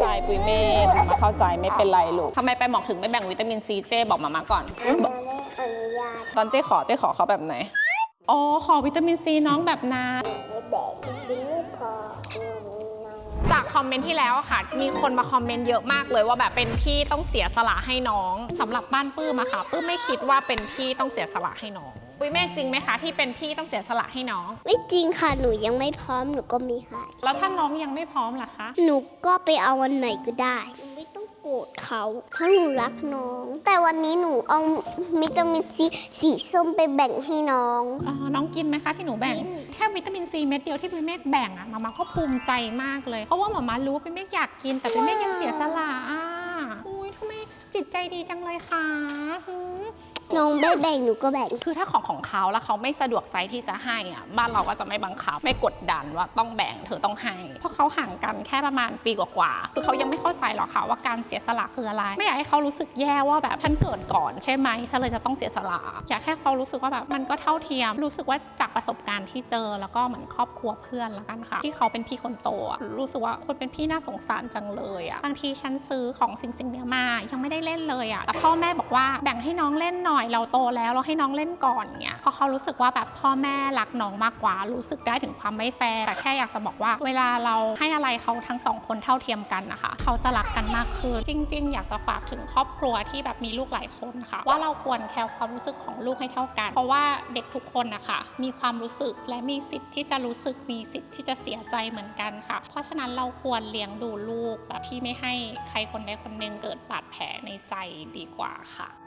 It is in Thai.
ใจปุยเมธมาเข้าใจไม่เป็นไรลูกทำไมไปหมอกถึงไม่แบ่งวิตามินซีเจบอกมามาก่อนเราไม่อนุญาตตอนเจ๊ขอเจ๊ขอเขาแบบไหน อ๋อ ขอวิตามินซีน้องแบบนั้น ไม่แบ่งกินไม่พอเงินน้อง จากคอมเมนต์ที่แล้วอะค่ะ มีคนมาคอมเมนต์เยอะมากเลยว่าแบบเป็นพี่ต้องเสียสละให้น้องสำหรับบ้านปื้มอะค่ะปื้มไม่คิดว่าเป็นพี่ต้องเสียสละให้น้องปุ้ยแม่จริงไหมคะที่เป็นพี่ต้องเสียสละให้น้อง ไม่จริงค่ะ หนูยังไม่พร้อมหนูก็มีให้แล้วถ้าน้องยังไม่พร้อมล่ะคะ หนูก็ไปเอาวันไหนก็ได้หนูไม่ต้อง โกรธเขาเพราะหนูรักน้อง แต่วันนี้หนูเอาวิตามินซีสีส้มไปแบ่งให้น้อง อ๋อน้องกินไหมคะที่หนูแบ่ง กิน แค่วิตามินซีเม็ดเดียวที่ปุ้ยเมฆแบ่งอะมาม่าก็ภูมิใจมากเลย เพราะว่ามาม่ารู้ว่าปุ้ยเมฆอยากกินแต่ปุ้ยเมฆยังเสียสละอะอุ้ยทำไม จิตใจดีจังเลยคะหืมน้องไม่แบ่งหนูก็แบ่ง คือถ้าของของเขาแล้วเขาไม่สะดวกใจที่จะให้อะบ้านเราก็จะไม่บังคับไม่กดดันว่าต้องแบ่งเธอต้องให้ เพราะเขาห่างกันแค่ประมาณปีกว่าๆคือเขายังไม่เข้าใจหรอกค่ะว่าการเสียสละคืออะไร ไม่อยากให้เขารู้สึกแย่ว่าแบบฉันเกิดก่อนใช่ไหมฉันเลยจะต้องเสียสละอยากให้เขารู้สึกว่าแบบมันก็เท่าเทียม รู้สึกว่าจากประสบการณ์ที่เจอแล้วก็เหมือนครอบครัวเพื่อนละกันค่ะ ที่เขาเป็นพี่คนโตอะรู้สึกว่าคนเป็นพี่น่าสงสารจังเลยอะบางทีฉันซื้อของสิ่งสิ่งๆเนี้ยมายังไม่ได้เล่นเลยอะแต่พ่อแม่บอกว่าแบ่งให้น้องเล่นหน่อยเราโตแล้วเราให้น้องเล่นก่อนเงี้ย เพราะเขารู้สึกว่าแบบพ่อแม่รักน้องมากกว่า รู้สึกได้ถึงความไม่แฟร์แต่แค่อยากจะบอกว่า เวลาเราให้อะไรเขาทั้งสองคนเท่าเทียมกันนะคะ เขาจะรักกันมากขึ้นจริง ๆ อยากจะฝากถึงครอบครัวที่แบบมีลูกหลายคนค่ะ ว่าเราควรแคร์ความรู้สึกของลูกให้เท่ากัน เพราะว่าเด็กทุกคนนะคะมีความรู้สึกและมีสิทธิ์ที่จะรู้สึกมีสิทธิ์ที่จะเสียใจเหมือนกันค่ะ เพราะฉะนั้นเราควรเลี้ยงดูลูกแบบที่ไม่ให้ใครคนใดคนหนึ่งเกิดบาดแผลในใจดีกว่าค่ะ